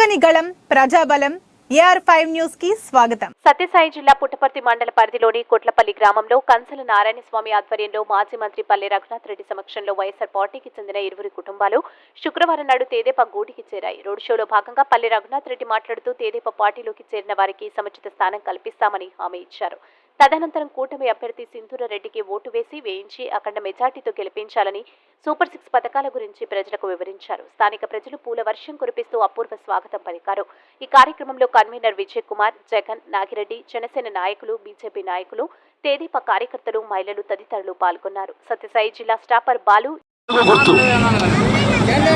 ప్రజని గళం ప్రజాబలం AR five న్యూస్కి స్వాగతం. సత్యసాయి జిల్లా పుట్టపర్తి మండల పరిధిలోని కొట్లపల్లి గ్రామంలో కంచల నారాయణ స్వామి ఆధ్వర్యంలో మాజీ మంత్రి పల్లె రఘునాథ్ రెడ్డి సమక్షంలో వైఎస్ఆర్ పార్టీకి చెందిన ఇరువురి కుటుంబాలు శుక్రవారం నాడు తేదేప గూటికి చేరాయి. రోడ్ షోలో భాగంగా పల్లె రఘునాథ్ రెడ్డి మాట్లాడుతూ తేదేప పార్టీలోకి చేరిన వారికి సముచిత స్థానం కల్పిస్తామని హామీ ఇచ్చారు. తదనంతరం కూటమి అభ్యర్థి సింధూర రెడ్డికి ఓటు వేసి వేయించి అఖండ మెజార్టీతో గెలిపించాలని సూపర్ సిక్స్ పథకాల గురించి ప్రజలకు వివరించారు. స్థానిక ప్రజలు పూల వర్షం కురిపిస్తూ అపూర్వ స్వాగతం పలికారు. ఈ కార్యక్రమంలో కన్వీనర్ విజయ్ కుమార్ జగన్ నాగిరెడ్డి జనసేన నాయకులు బీజేపీ నాయకులు తేదీప కార్యకర్తలు మహిళలు తదితరులు పాల్గొన్నారు. సత్యసాయి జిల్లా స్టాపర్ బాలు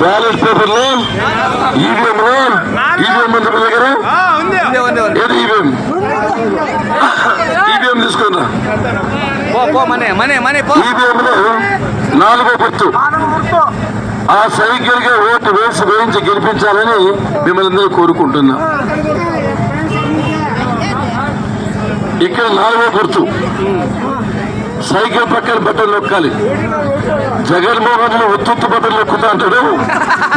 బ్యాలెట్ పేపర్లో ఈవీఎంలో ఈవీఎం దగ్గర ఏది ఈవీఎం ఈవీఎం తీసుకున్నా పో మనే మనే మనే పో. నాలుగో గుర్తు ఆ సైకిల్గా ఓటు వేసి వేయించి గెలిపించాలని మిమ్మల్ని అందరూ కోరుకుంటున్నా. ఇక్కడ నాలుగో గుర్తు సైకిల్ పక్కన బట్టలు నొక్కాలి. జగన్మోహన్లో ఉత్తుత్తు బట్టలు నొక్కుతా అంటాడు.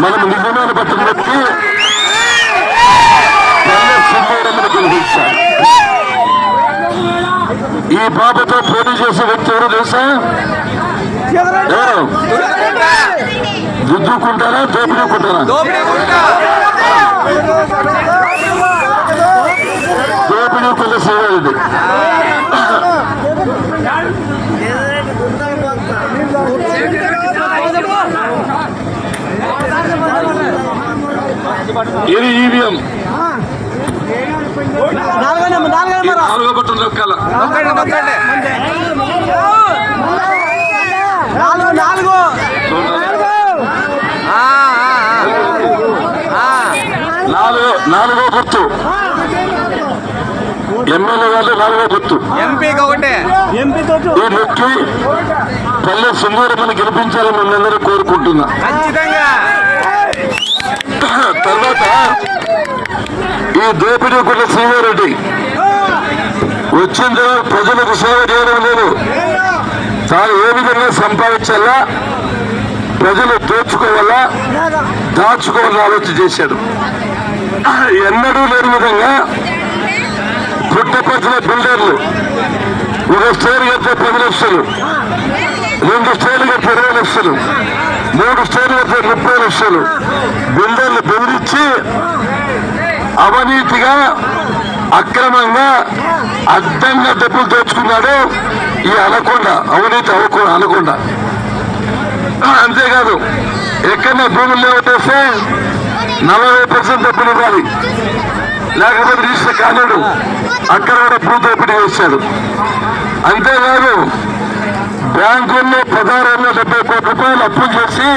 మనం నిజమైన బట్టలు నొక్కి. గెలిపించాలి ఈ బాబుతో పోటీ చేసే వ్యక్తి ఎవరు తెలుసా? ఎవరు? రుద్దుకుంటారా? దోపిడీకుంటారా? దోపిడీ గుంటా దోపిడీ కుల ఇది ఈవీఎం. నాలుగో గుర్తు ఎమ్మెల్యే గారు నాలుగో గుర్తు ఎంపీకి ఒకటే. ఈ నొక్కి పల్లె సుందరమని గెలిపించాలని మిమ్మల్ని కోరుకుంటున్నా. తర్వాత ఈ దోపిడీ కుల శ్రీవారెడ్డి వచ్చిన తర్వాత ప్రజలకు సేవ చేయడం లేదు. తాను ఏ విధంగా సంపాదించాలా ప్రజలు దోచుకోవాలా దాచుకోవాలని ఆలోచన చేశాడు. ఎన్నడూ లేని విధంగా పుట్టపచ్చిన బిల్డర్లు ఒక స్టేర్ కట్టే పది లక్షలు రెండు స్టేర్లు కట్టే ఇరవై లక్షలు మూడు స్టేర్లు కట్టే ముప్పై లక్షలు బిల్డర్లు బెదిరించి అవినీతిగా అక్రమంగా అడ్డంగా డబ్బులు దోచుకున్నాడు ఈ అనకొండ అవినీతి అవ్వకుండా అనకొండ. అంతేకాదు ఎక్కడైనా భూములు లేవటేస్తే నలభై పర్సెంట్ డబ్బులు ఇవ్వాలి. లేకపోతే రిజిస్టర్ కాలేడు. అక్కడ కూడా భూ దోపిడీ చేశాడు. అంతేకాదు బ్యాంకుల్లో పదహారు వందల డెబ్బై కోట్ల రూపాయలు అప్పులు చేసి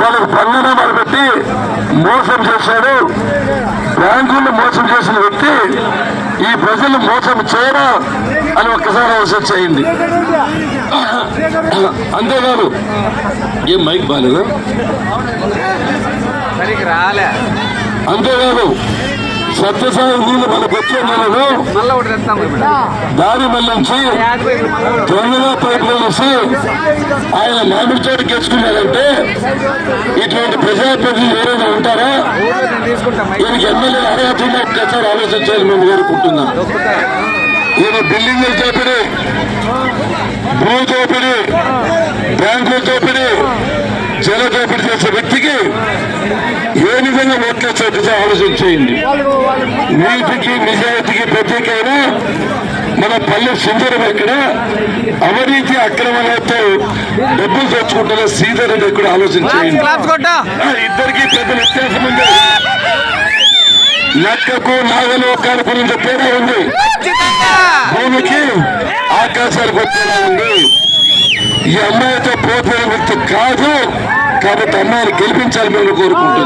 వాళ్ళకు పన్నునామాలు పెట్టి మోసం చేశాడు. బ్యాంకుల్లో మోసం చేసిన వ్యక్తి ఈ ప్రజలు మోసం చేయరా అని ఒక్కసారి ఆలోచన చేయండి. అంతేకాదు ఏం మైక్ రాలే. అంతేకాదు సత్యసాయి మనకు వచ్చే నెలలో దారి మళ్ళించి దొంగల పైపులు వేసి ఆయన మామిడి చోటు గెలుచుకున్నారంటే ఇటువంటి ప్రజాప్రతినిధులు ఎవరైనా ఉంటారా? ఈయనకి ఎమ్మెల్యే అర్హత ఆలోచన చేయాలి మేము కోరుకుంటున్నాం. ఈయన బిల్డింగ్లు దోపిడీ భూ దోపిడీ బ్యాంకుల దోపిడీ జల దోపిడీ చేసే వ్యక్తికి విధంగా ఓట్ల చోటు ఆలోచన చేయండి నీతికి నిజాయితీకి ప్రత్యేకమైన మన పల్లె సుందరం ఎక్కడ? అవినీతి అక్రమాలతో డబ్బులు తెచ్చుకుంటున్న శ్రీధర్ రెడ్డి కూడా ఆలోచన చేయండి ఇద్దరికి పెద్ద వ్యత్యాసం ఉంది. లెక్కకు నాగలు కనుపడిన తేడా ఉంది. భూమికి ఆకాశాలకు తేడా ఉంది. ఈ అమ్మాయితో పోతే వ్యక్తి కాదు కాబట్టి అమ్మాయిని గెలిపించాలని మేము కోరుకుంటున్నాం.